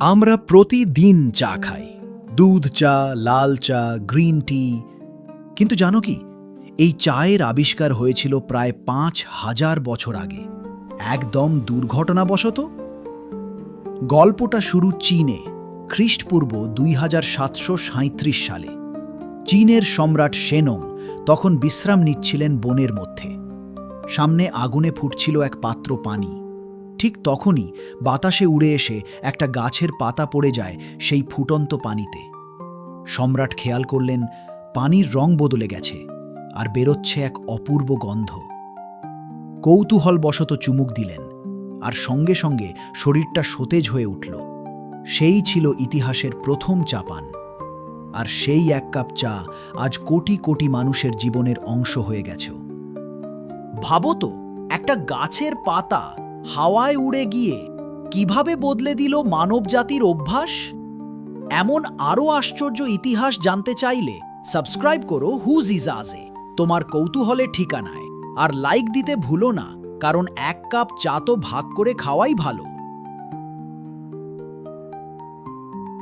আমরা প্রতিদিন চা খাই। দুধ চা, লাল চা, গ্রিন টি। কিন্তু জানো কি? এই চায়ের আবিষ্কার হয়েছিল প্রায় পাঁচ হাজার বছর আগে। একদম দুর্ঘটনাবশত। গল্পটা শুরু চীনে, খ্রিস্টপূর্ব দুই হাজার সাতশো সাঁত্রিশ সালে। চীনের সম্রাট সেনং তখন বিশ্রাম নিচ্ছিলেন বনের মধ্যে। সামনে আগুনে ফুটছিল এক পাত্র পানি। ঠিক তখনই বাতাসে উড়ে এসে একটা গাছের পাতা পড়ে যায় সেই ফুটন্ত পানিতে। সম্রাট খেয়াল করলেন, পানির রং বদলে গেছে আর বেরোচ্ছে এক অপূর্ব গন্ধ। কৌতূহলবশত চুমুক দিলেন আর সঙ্গে সঙ্গে শরীরটা সতেজ হয়ে উঠল। সেই ছিল ইতিহাসের প্রথম চাপান আর সেই এক কাপ চা আজ কোটি কোটি মানুষের জীবনের অংশ হয়ে গেছে। ভাবো তো, একটা গাছের পাতা হাওয়ায় উড়ে গিয়ে কীভাবে বদলে দিল মানবজাতির অভ্যাস? এমন আরও আশ্চর্য ইতিহাস জানতে চাইলে সাবস্ক্রাইব করো হুজ ইজাজে তোমার কৌতূহলের ঠিকানায়। আর লাইক দিতে ভুলো না, কারণ এক কাপ চা তো ভাগ করে খাওয়াই ভালো।